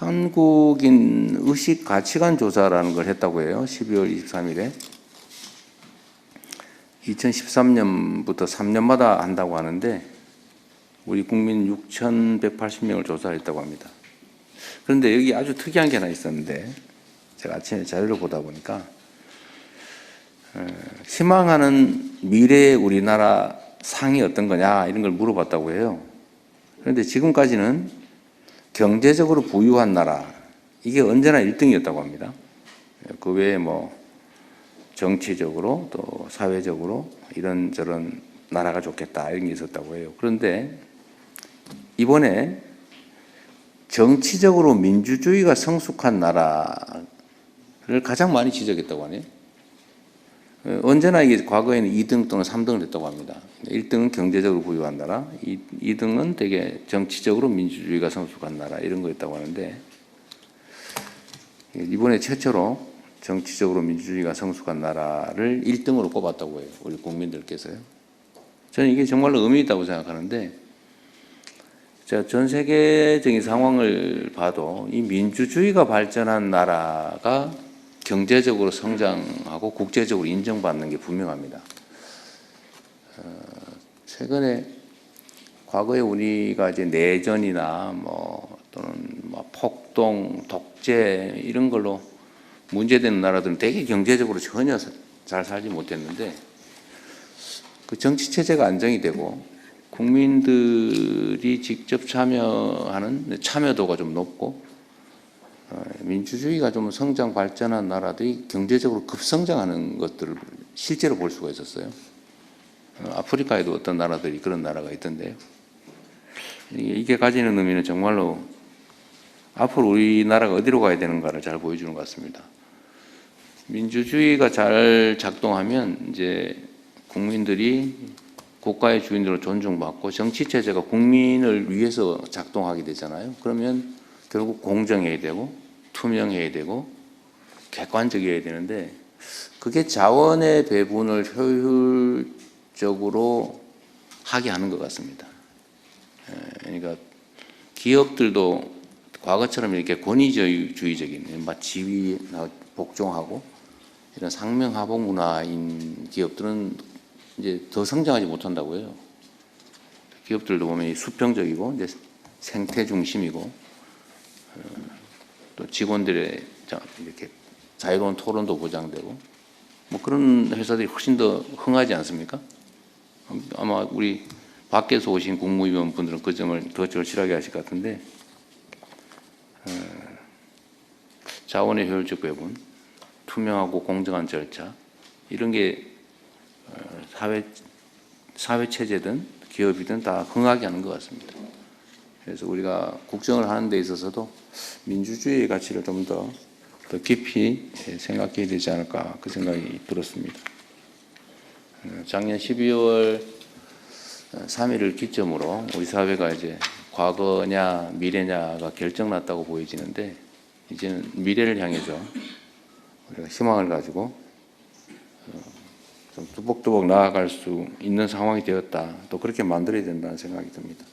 한국인 의식 가치관 조사라는 걸 했다고 해요. 12월 23일에. 2013년부터 3년마다 한다고 하는데 우리 국민 6,180명을 조사했다고 합니다. 그런데 여기 아주 특이한 게 하나 있었는데 제가 아침에 자료를 보다 보니까 어, 희망하는 미래의 우리나라 상이 어떤 거냐 이런 걸 물어봤다고 해요. 그런데 지금까지는 경제적으로 부유한 나라 이게 언제나 1등이었다고 합니다. 그 외에 뭐 정치적으로 또 사회적으로 이런 저런 나라가 좋겠다 이런 게 있었다고 해요. 그런데 이번에 정치적으로 민주주의가 성숙한 나라를 가장 많이 지적했다고 하네요. 어, 언제나 이게 과거에는 2등 또는 3등을 했다고 합니다. 1등은 경제적으로 부유한 나라, 2, 등은 되게 정치적으로 민주주의가 성숙한 나라 이런 거였다고 하는데 이번에 최초로 정치적으로 민주주의가 성숙한 나라를 1등으로 꼽았다고 해요. 우리 국민들께서요. 저는 이게 정말로 의미 있다고 생각하는데 전 세계적인 상황을 봐도 이 민주주의가 발전한 나라가 경제적으로 성장하고 국제적으로 인정받는 게 분명합니다. 어, 최근에 과거에 우리가 이제 내전이나 뭐 또는 뭐 폭동, 독재 이런 걸로 문제되는 나라들은 되게 경제적으로 전혀 잘 살지 못했는데 그 정치 체제가 안정이 되고 국민들이 직접 참여하는 참여도가 좀 높고 어, 민주주의가 좀 성장 발전한 나라들이 경제적으로 급성장하는 것들을 실제로 볼 수가 있었어요. 어, 아프리카에도 어떤 나라들이 그런 나라가 있던데요. 이게 가지는 의미는 정말로 앞으로 우리나라가 어디로 가야 되는가를 잘 보여주는 것 같습니다. 민주주의가 잘 작동하면 이제 국민들이 국가의 주인으로 존중받고 정치 체제가 국민을 위해서 작동하게 되잖아요. 그러면 결국 공정해야 되고 투명해야 되고 객관적이어야 되는데 그게 자원의 배분을 효율적으로 하게 하는 것 같습니다. 예, 그러니까 기업들도 과거처럼 이렇게 권위주의적인 막 지위 복종하고 이런 상명하복 문화인 기업들은 이제 더 성장하지 못한다고 해요. 기업들도 보면 수평적이고 이제 생태 중심이고 어, 또 직원들의 이렇게 자유로운 토론도 보장되고 뭐 그런 회사들이 훨씬 더 흥하지 않습니까? 아마 우리 밖에서 오신 국무위원 분들은 그 점을 더 절실하게 하실 것 같은데 어, 자원의 효율적 배분, 투명하고 공정한 절차 이런 게 어, 사회 사회 체제든 기업이든 다 흥하게 하는 것 같습니다. 그래서 우리가 국정을 하는 데 있어서도 민주주의의 가치를 좀 더 더 깊이 생각해야 되지 않을까 그 생각이 들었습니다. 어, 작년 12월 3일을 기점으로 우리 사회가 이제 과거냐 미래냐가 결정났다고 보여지는데 이제는 미래를 향해서 우리가 희망을 가지고 어, 좀 뚜벅뚜벅 나아갈 수 있는 상황이 되었다. 또 그렇게 만들어야 된다는 생각이 듭니다.